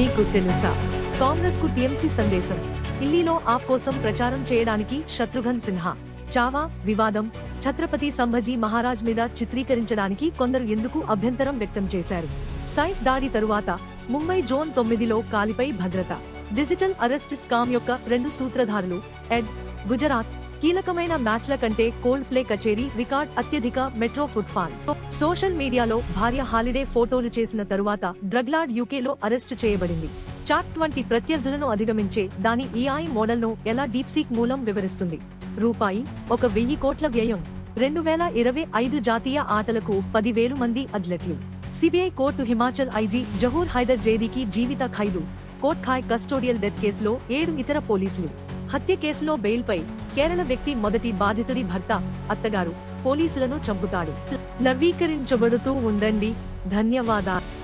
మీకు తెలుసా? కాంగ్రెస్కు టీఎంసీ సందేశం. ఢిల్లీలో ఆప్ కోసం ప్రచారం చేయడానికి శత్రుఘ్న్ సిన్హా. చావా వివాదం ఛత్రపతి సంభజీ మహారాజ్ మీద చిత్రీకరించడానికి కొందరు ఎందుకు అభ్యంతరం వ్యక్తం చేశారు? సైఫ్ దాడి తరువాత ముంబై జోన్ తొమ్మిదిలో కాలిపై భద్రత. డిజిటల్ అరెస్ట్ స్కామ్ యొక్క రెండు సూత్రధారులు ఎడ్ గుజరాత్ కీలకమైన మ్యాచ్ల కంటే కోల్డ్ ప్లే కచేరీ రికార్డ్ అత్యధిక మెట్రో ఫుట్ఫాల్. సోషల్ మీడియాలో భార్య హాలిడే ఫోటోలు చేసిన తరువాత డ్రగ్లాడ్ యూకేలో అరెస్టు చేయబడింది. చాట్ వంటి ప్రత్యర్థులను అధిగమించే దాని ఈఐ మోడల్ను ఎలా డీప్సీక్ మూలం వివరిస్తుంది? రూపాయి ఒక వెయ్యి కోట్ల వ్యయం. రెండు వేల ఇరవై ఐదు జాతీయ ఆటలకు పదివేలు మంది అథ్లెట్లు. CBI court Himachal IG Zahoor Haider జైదీకి జీవిత ఖైదు. కోట్ ఖాయ్ కస్టోడియల్ డెత్ కేసులో ఏడు ఇతర పోలీసులు. హత్య కేసులో బెయిల్పై కేరళ వ్యక్తి మొదటి బాధితుడి భర్త అత్తగారు పోలీసులను చంపుతాడు. నవీకరించబడుతూ ఉండండి. ధన్యవాదాలు.